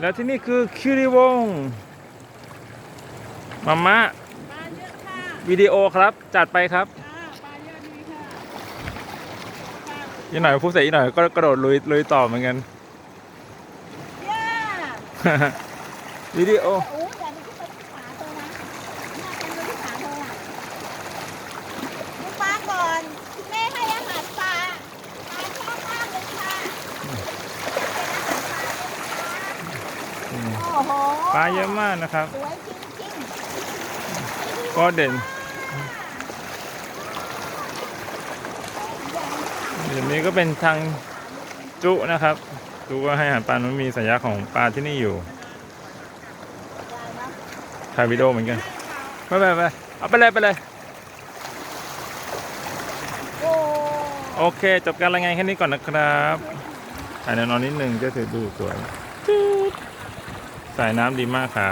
แล้วที่นี่คือคิริวงศ์มาม่าปลาเยอะค่ะวิดีโอครับ จัดไปครับอ่าปลาเยอะดีค่ะอีกหน่อยพูดเสร็จอีกหน่อยก็กระโดดลุยลุยต่อเหมือนกัน เย้วิดีโอ โอ้ยอย่าไปขึ้นไปที่ขาเธอนะเนี่ยเป็นไปที่ขาเธออะดูปลาก่อนคุณแม่ให้อาหารปลาปลาชอบมากเลยค่ะ โอ้โหปลาเยอะมากนะครับ สวยจริงๆก็เด่นเดี๋ยวนี้ก็เป็นทางจุนะครับจุก็ให้อาหารปลามันมีสัญญาของปลาที่นี่อยู่ถ่ายวิดีโอเหมือนกันไปไปไปเอาไปเลยไปเลยโอ้โอเค จบการรายงานแค่นี้ก่อนนะครับถ่ายแนวนอนนิดนึงจะถือดูสวย สายน้ำดีมากครับ